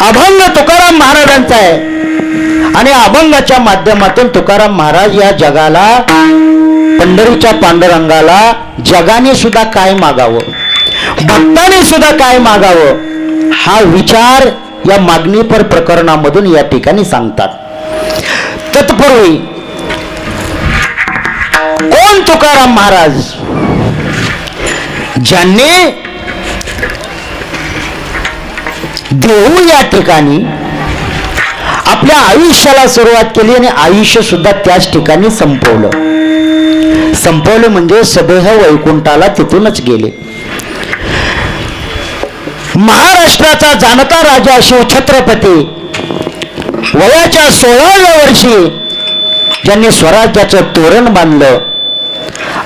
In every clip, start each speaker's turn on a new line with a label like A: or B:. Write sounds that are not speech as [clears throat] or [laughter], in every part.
A: अभंग तुकाराम महाराजांचा आहे. आणि अभंगाच्या माध्यमातून तुकाराम महाराज या जगाला पंढरीच्या पांडुरंगाला जगाने सुद्धा काय मागावं? भक्ताने सुद्धा काय मागावं? हा विचार या मागणीपर प्रकरणामधून या ठिकाणी सांगतात. तत्पूर्वी कोण तुकाराम महाराज? ज्यांनी देऊ या ठिकाणी आपल्या आयुष्याला सुरुवात केली आणि आयुष्य सुद्धा त्याच ठिकाणी संपवलं. संपवलं म्हणजे सदेह वैकुंठाला तिथूनच गेले. महाराष्ट्राचा जाणता राजा शिवछत्रपती वयाच्या सोळाव्या वर्षी ज्यांनी स्वराज्याचं तोरण बांधलं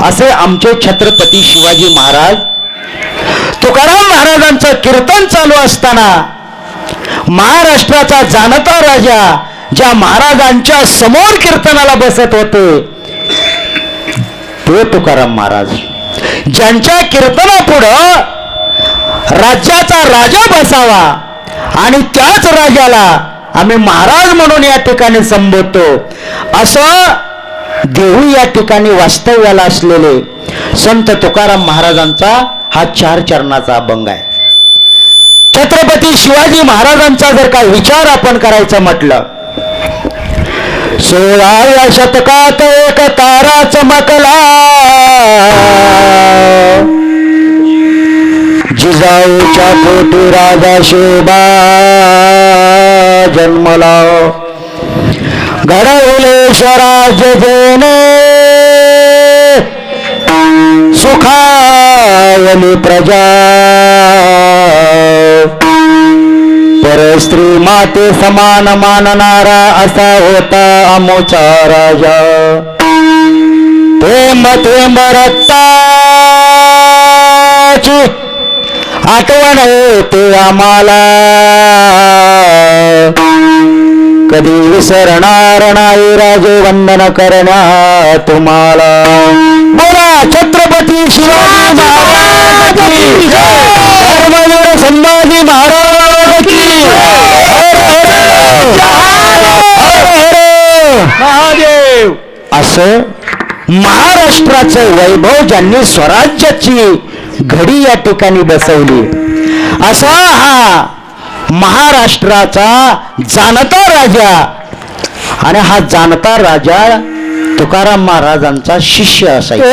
A: असे आमचे छत्रपती शिवाजी महाराज तुकाराम महाराजांचं कीर्तन चालू असताना महाराष्ट्राचा जाणता राजा ज्या महाराजांच्या समोर कीर्तनाला बसत होते ते तुकाराम महाराज. ज्यांच्या कीर्तनापुढं राज्याचा राजा बसावा आणि त्याच राजाला आम्ही महाराज म्हणून या ठिकाणी संबोधतो. असं देहू या ठिकाणी वास्तव्याला असलेले संत तुकाराम महाराजांचा हा चार चरणाचा अभंग आहे. छत्रपती शिवाजी महाराजांचा जर का विचार आपण करायचा म्हटलं सोळाव्या शतकात एक तारा चमकला जिजाऊच्या पोटी राजा शोभा जन्मला. घडवले स्वराज्य देणे सुखावली प्रजा. परस्त्री माते समान मानणारा असा होता अमोचा राजा. थेंब थेंब रक्ताची आठवण होते आम्हाला. कधी विसरणार नाही राजे वंदन करण्या तुम्हाला. बोला छत्रपती शिवाजी महाराज. धर्मवीर संभाजी महाराज की
B: महादेव.
A: असं महाराष्ट्राचं वैभव ज्यांनी स्वराज्याची घडी या ठिकाणी बसवली असा हा महाराष्ट्राचा जाणता राजा. आणि हा जाणता राजा तुकाराम महाराजांचा शिष्य असायचा.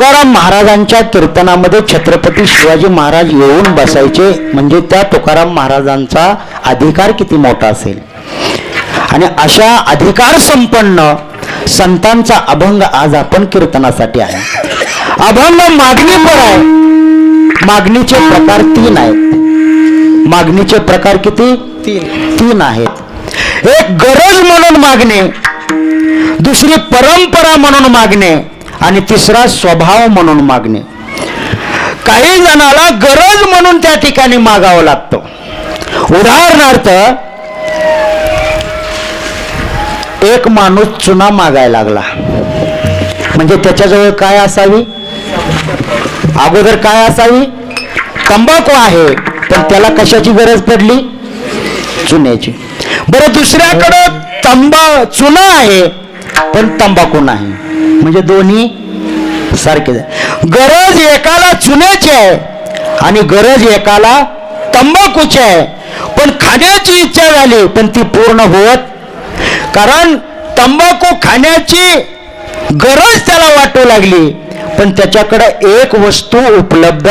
A: तुकाराम महाराजांच्या कीर्तनामध्ये छत्रपती शिवाजी महाराज येऊन बसायचे म्हणजे त्या तुकाराम महाराजांचा अधिकार किती मोठा असेल. आणि अशा अधिकार संपन्न संतांचा अभंग आज आपण कीर्तनासाठी आहे. अभंग मागणी पण आहे. मागणीचे प्रकार तीन आहेत. मागणीचे प्रकार किती? तीन. तीन आहेत. एक गरज म्हणून मागणे दुसरी परंपरा म्हणून मागणे आणि तिसरा स्वभाव म्हणून मागणे. काही जणाला गरज म्हणून त्या ठिकाणी मागावं लागतं. उदाहरणार्थ एक माणूस चुना मागायला लागला. म्हणजे त्याच्याजवळ काय असावी? अगोदर काय असावी? तंबाखू आहे पण त्याला कशाची गरज पडली? चुन्याची. बरं दुसऱ्याकडं तंबा चुना आहे पण तंबाखू नाही. म्हणजे दोन्ही सारखेच आहे. गरज एकाला चुन्याची आहे आणि गरज एकाला तंबाखूची आहे. पण खाण्याची इच्छा झाली पण ती पूर्ण होत कारण तंबाखू खाण्याची गरज त्याला वाटू लागली पण त्याच्याकडे एक वस्तू उपलब्ध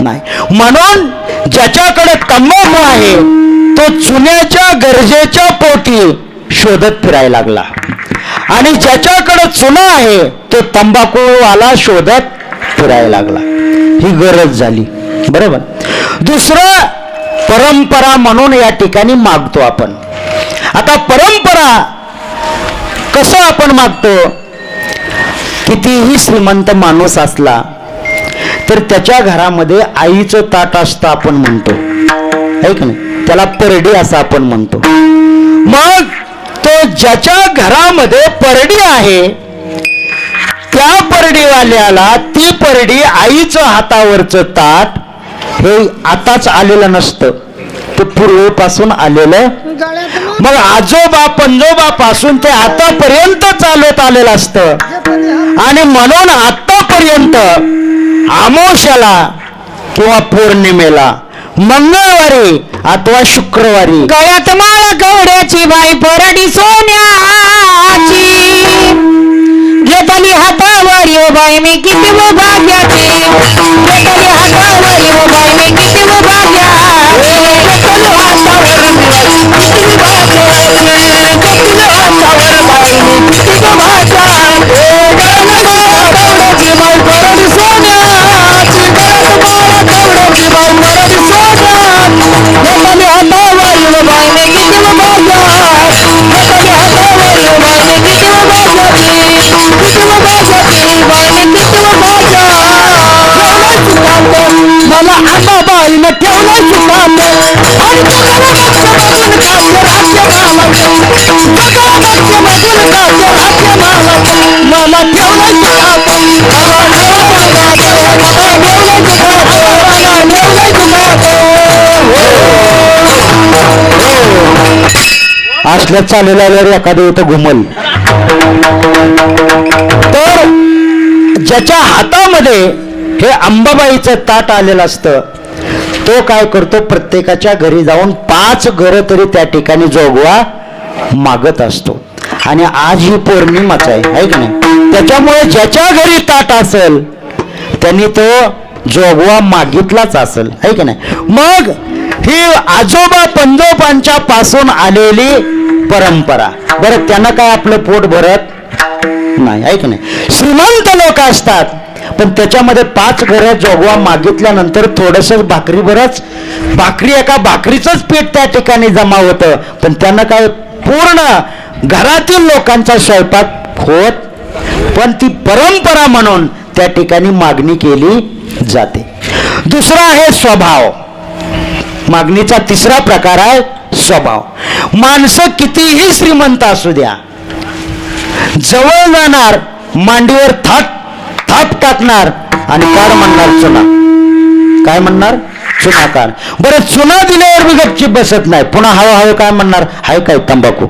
A: नाही. म्हणून ज्याच्याकडे तंबाखू आहे तो चुन्याच्या गरजेच्या पोटी शोधत फिरायला लागला. आणि ज्याच्याकडे चुना आहे तो तंबाखूवाला शोधत फिरायला लागला. ही गरज झाली. बरोबर? दुसरं परंपरा म्हणून या ठिकाणी मागतो आपण. आता परंपरा कसं आपण मागतो? कितीही श्रीमंत माणूस असला तर त्याच्या घरामध्ये आईचं ताट असतं आपण म्हणतो. ऐक नाही? त्याला परडी असं आपण म्हणतो. मग ज्याच्या घरामध्ये परडी आहे त्या परडीवाल्याला ती परडी आईचं हातावरचं ताट हे आताच आलेलं नसतं. ते पूर्वीपासून आलेलं मग आजोबा पंजोबा पासून ते आतापर्यंत चालत आलेलं असतं. आणि म्हणून आतापर्यंत आमोशाला किंवा पौर्णिमेला मंगळवारी अथवा शुक्रवारी.
B: गळ्यात माळ कवड्याची बाई परडी सोन्याची. घेतली हातावर यो बाई मी किती व भाग्याची. घेतली हातावर यो बाई मी किती व भाग्या घेतली हातावर किती भाग्याची.
A: असल्या चालेल आल्यावर एखादं इथं घुमल. तर ज्याच्या हातामध्ये हे अंबाबाईचं ताट आलेलं असतं तो काय करतो प्रत्येकाच्या घरी जाऊन पाच घरं तरी त्या ठिकाणी जोगवा मागत असतो. आणि आज ही पौर्णिमाच आहे आहे की नाही? त्याच्यामुळे ज्याच्या घरी ताट असेल त्यांनी तो जोगवा मागितलाच असेल आहे की नाही? मग ही आजोबा पंजोबांच्या पासून आलेली परंपरा. बरं त्यांना काय आपलं पोट भरत नाही ऐक नाही? श्रीमंत लोक असतात पण त्याच्यामध्ये पाच घरं जोगवा मागितल्यानंतर थोडस भाकरी भाकरी एका भाकरीचंच पीठ त्या ठिकाणी जमा होतं. पण त्यांना काय पूर्ण घरातील लोकांचा स्वयंपाक होत पण ती परंपरा म्हणून त्या ठिकाणी मागणी केली जाते. दुसरा आहे स्वभाव. मागणीचा तिसरा प्रकार आहे स्वभाव. माणसं कितीही श्रीमंत असू द्या जवळ जाणार मांडीवर थाप थाप टाकणार आणि कार म्हणणार चुना. काय म्हणणार? चुनाकार. बरं चुना दिल्यावर मी गपचीप बसत नाही. पुन्हा हळूहळू काय म्हणणार? हाय काय तंबाखू.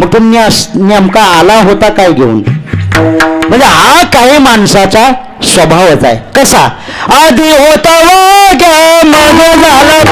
A: मग तो नेमका आला होता काय घेऊन? म्हणजे हा काही माणसाचा स्वभावच आहे. कसा? आधी होता वाघ मग झाला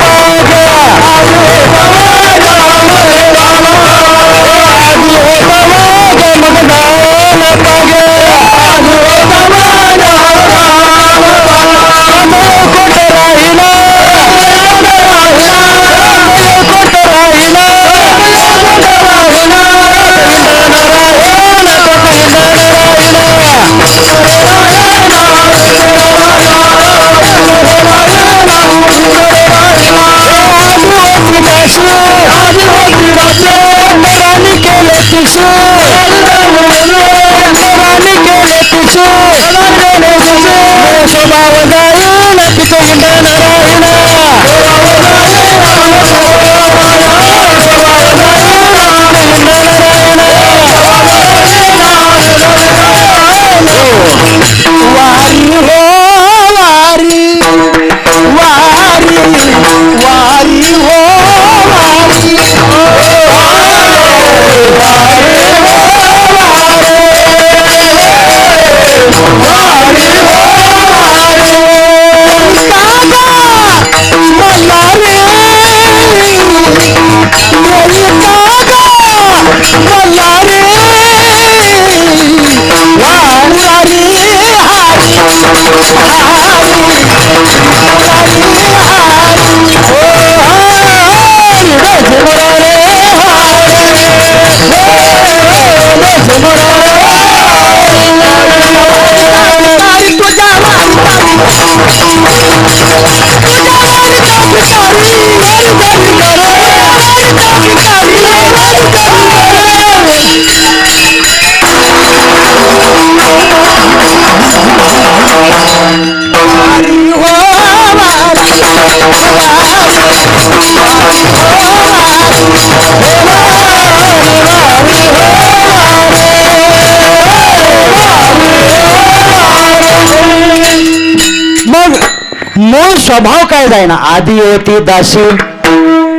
A: स्वभाव काय जायना आधी होती दासी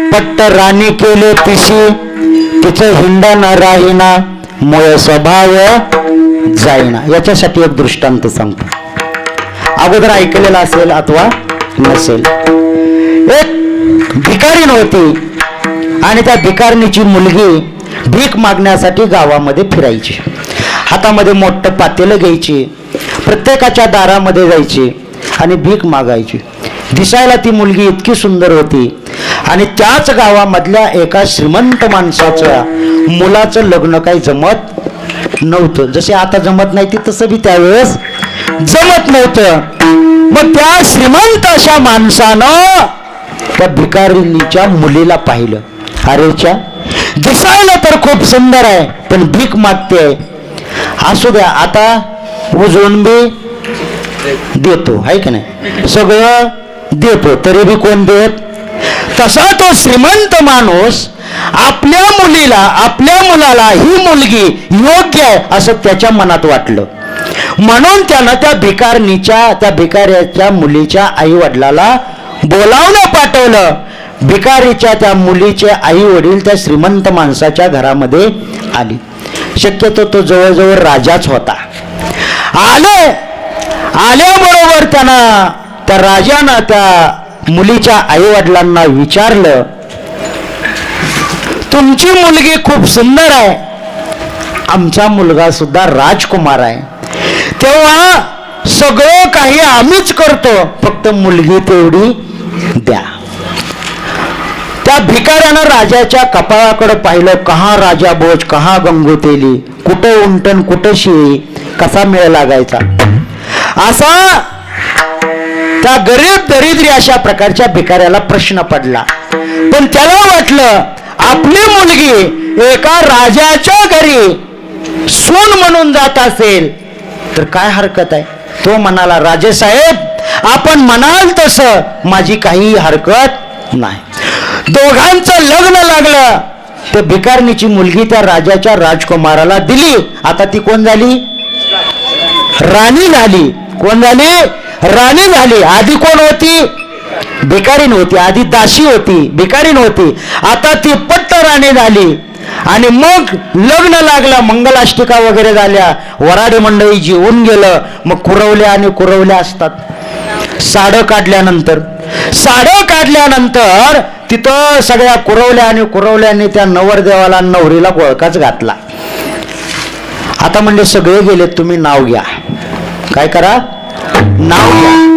A: पट्ट राणी केले पिशी तिचं हिंडा न राहीना मुळे स्वभाव जाईना. याच्यासाठी एक दृष्टांत सांगतो. अगोदर ऐकलेला असेल अथवा नसेल. एक भिकारी नव्हती आणि त्या भिकारणीची मुलगी भीक मागण्यासाठी गावामध्ये फिरायची. हातामध्ये मोठं पातेलं घ्यायची प्रत्येकाच्या दारामध्ये जायची आणि भीक मागायची. दिसायला ती मुलगी इतकी सुंदर होती. आणि त्याच गावामधल्या एका श्रीमंत माणसाच्या मुलाचं लग्न काही जमत नव्हतं. जसे आता जमत नाही ते तसं बी त्यावेळेस जमत नव्हतं. मग त्या श्रीमंत अशा माणसानं त्या भिकारिणीच्या मुलीला पाहिलं. अरेच्या दिसायला तर खूप सुंदर आहे पण भीक मागते. असू द्या आता उजळून बी देतो आहे की नाही? सगळं देतो. तरी बी कोण देत? तसा तो श्रीमंत माणूस आपल्या मुलीला आपल्या मुलाला ही मुलगी योग्य आहे असं त्याच्या मनात वाटलं. म्हणून त्यानं त्या भिकारणीच्या त्या भिकाऱ्याच्या मुलीच्या आई वडिलाला बोलावलं पाठवलं. भिकारीच्या त्या मुलीचे आई वडील त्या श्रीमंत माणसाच्या घरामध्ये आली. शक्यतो तो जवळजवळ राजाच होता. आले. आल्याबरोबर त्यांना त्या राजानं त्या मुलीच्या आईवडिलांना विचारलं तुमची मुलगी खूप सुंदर आहे. आमचा मुलगा सुद्धा राजकुमार आहे. तेव्हा सगळं काही आम्हीच करतो. फक्त मुलगी तेवढी द्या. त्या भिकाऱ्यानं राजाच्या कपाळाकडे पाहिलं कहा राजा बोज कहा गंगोतेली कुठं उंटन कुठं शिळी? कसा मेळ लागायचा? असा त्या गरीब दरिद्री अशा प्रकारच्या भिकाऱ्याला प्रश्न पडला. पण त्याला वाटलं आपली मुलगी एका राजाच्या घरी सून म्हणून जात असेल. तर काय हरकत आहे? तो म्हणाला राजेसाहेब आपण म्हणाल तसं माझी काही हरकत नाही. दोघांचं लग्न लागलं. तर भिकारणीची मुलगी त्या राजाच्या राजकुमाराला दिली. आता ती कोण झाली? राणी झाली. कोण झाली? राणी झाली. आधी कोण होती? भिकारी नव्हती. आधी दाशी होती. भिकारी नव्हती. आता ती पट्ट राणी झाली. आणि मग लग्न लागलं मंगलाष्टिका वगैरे झाल्या. वराडे मंडळी जीवून गेलं. मग कुरवल्या आणि कुरवल्या असतात. साडं काढल्यानंतर. साडं काढल्यानंतर तिथं सगळ्या कुरवल्या आणि कुरवल्याने त्या नवरदेवाला नवरीला गोळकाच घातला. आता म्हणजे सगळे गेले तुम्ही नाव घ्या. काय करा? नाव घ्या.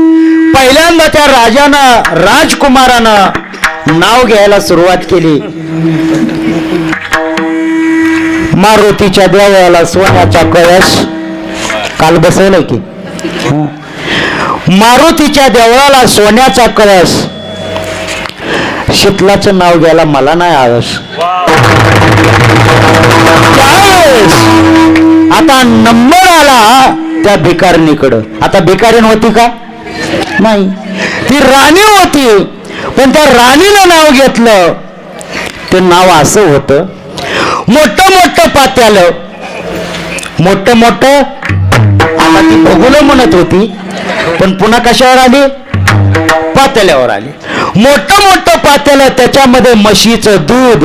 A: पहिल्यांदा त्या राजानं राजकुमारानं नाव घ्यायला सुरुवात केली. मारुतीच्या देवाला सोन्याचा कळस. काल बसवलं की? मारुतीच्या देवळाला सोन्याचा कळस. शीतलाचं नाव घ्यायला मला नाही आळस. आता नंबर आला. त्या भिकारणीकडं. आता भिकारीण होती का? नाही. ती राणी होती. पण त्या राणीनं नाव घेतलं. ते नाव असं होतं मोठं मोठं पात्यालं. मोठं मोठं आता ती भगुलं म्हणत होती पण पुन्हा कशावर आली? पातेल्यावर आली. मोठं मोठं पातेलं त्याच्यामध्ये म्हशीचं दूध.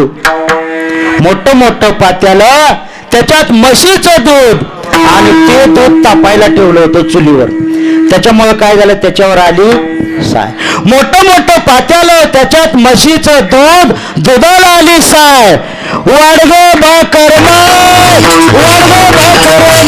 A: मोठं मोठं पात्याल त्याच्यात म्हशीचं दूध. आणि ते दूध तापायला ठेवलं होतं चुलीवर. त्याच्यामुळे काय झालं? त्याच्यावर आली साय. मोठं मोठं पात्यालं त्याच्यात म्हशीचं दूध दुधाला आली साय. वाडग भाकर वाडग भाकर राणी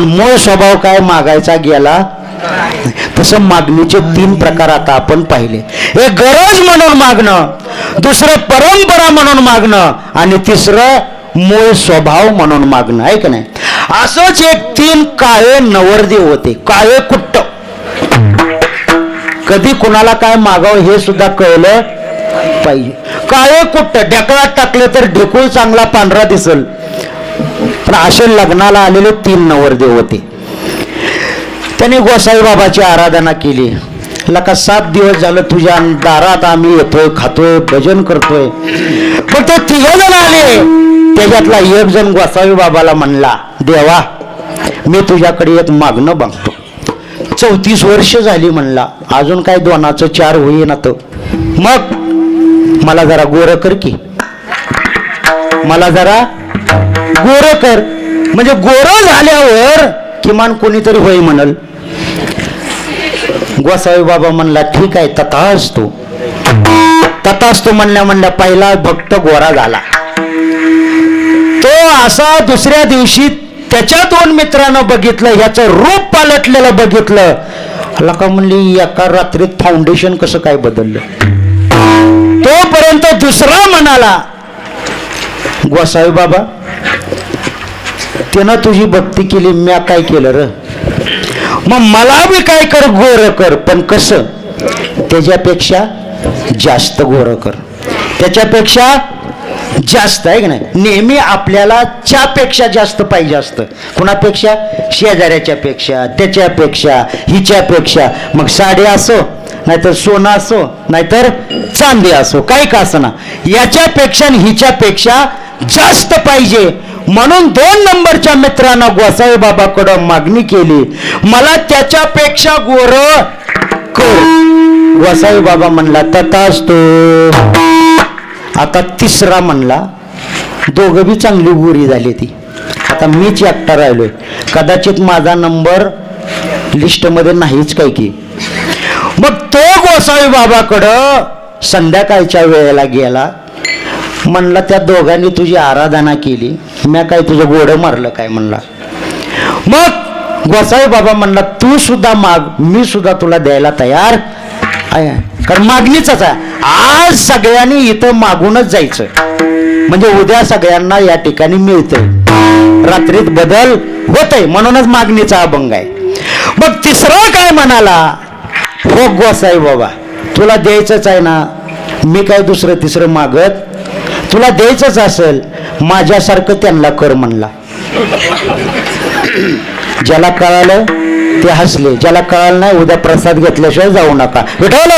A: पण मूळ स्वभाव काय मागायचा गेला? तसं मागणीचे तीन प्रकार आता आपण पाहिले. एक गरज म्हणून मागणं दुसरं परंपरा म्हणून मागणं आणि तिसरं मूळ स्वभाव म्हणून मागणं. आहे का नाही? असंच एक तीन काळे नवरदेव होते. काळे कुट्ट. कधी कुणाला काय मागावं हे सुद्धा कळलं पाहिजे. काळे कुट्ट ढेकळात टाकले तर ढेकूळ चांगला पांढरा दिसल. पण असे लग्नाला आलेले तीन नवरदेव होते त्याने गोसाई बाबाची आराधना केली. लका सात दिवस झालं तुझ्या दारात आम्ही येतोय खातोय भजन करतोय. पण ते तिघ जण आले. त्याच्यातला एक जण गोसावी बाबाला म्हणला देवा मी तुझ्याकडे एक मागणं बघतो. चौतीस वर्ष झाली म्हणला अजून काय दोनाचं चार होईना तर. मग मला जरा गोर कर की. मला जरा गोर कर म्हणजे गोर झाल्यावर किमान कोणीतरी होई म्हणल. गोसावी बाबा म्हणला ठीक आहे तथा असतो तथा असतो म्हणल्या म्हणल्या पहिला भक्त गोरा झाला. तो असा दुसऱ्या दिवशी त्याच्या दोन मित्रानं बघितलं ह्याचं रूप पालटलेलं बघितलं. लका म्हणली एका रात्रीत फाउंडेशन कसं काय बदललं? तोपर्यंत दुसरा म्हणाला गोसावी बाबा त्यानं तुझी भक्ती केली म्या काय केलं र? मग मला बी काय कर गोर कर पण कसं? त्याच्यापेक्षा जास्त गोर कर. त्याच्यापेक्षा जास्त आहे की नाही? नेहमी आपल्याला च्यापेक्षा जास्त पाहिजे असतं. कुणापेक्षा? शेजाऱ्याच्या पेक्षा त्याच्यापेक्षा हिच्यापेक्षा. मग साडे असो नाहीतर सोनं असो नाहीतर चांदी असो काही का असना याच्यापेक्षा हिच्यापेक्षा जास्त पाहिजे. म्हणून दोन नंबरच्या मित्रांना गोसाई बाबाकडं मागणी केली. मला त्याच्यापेक्षा गोर कर. गोसाई बाबा म्हणला तथाच तो आता तिसरा म्हणला दोघं बी चांगली गोरी झाली ती. आता मीच एकटा राहिलोय. कदाचित माझा नंबर लिस्टमध्ये नाहीच काही की. मग तो गोसावी बाबाकडं संध्याकाळच्या वेळेला गेला. म्हणला त्या दोघांनी तुझी आराधना केली. म्या काय तुझं गोडं मारलं काय? म्हणला. मग गोसावी बाबा म्हणला तू सुद्धा माग मी सुद्धा तुला द्यायला तयार आहे. कारण मागणीच आहे. आज सगळ्यांनी इथं मागूनच जायचं. म्हणजे उद्या सगळ्यांना या ठिकाणी मिळतंय. रात्रीत बदल होतय. म्हणूनच मागणीचा अभंग आहे. मग तिसरा काय म्हणाला? हो गोसाई बाबा तुला द्यायचंच आहे ना? मी काय दुसरं तिसरं मागत? तुला द्यायचंच असेल माझ्यासारखं त्यांना कर म्हणला. [clears throat] ज्याला कळालं ते हसले. ज्याला कळालं नाही उद्या प्रसाद घेतल्याशिवाय जाऊ नका. विठवलं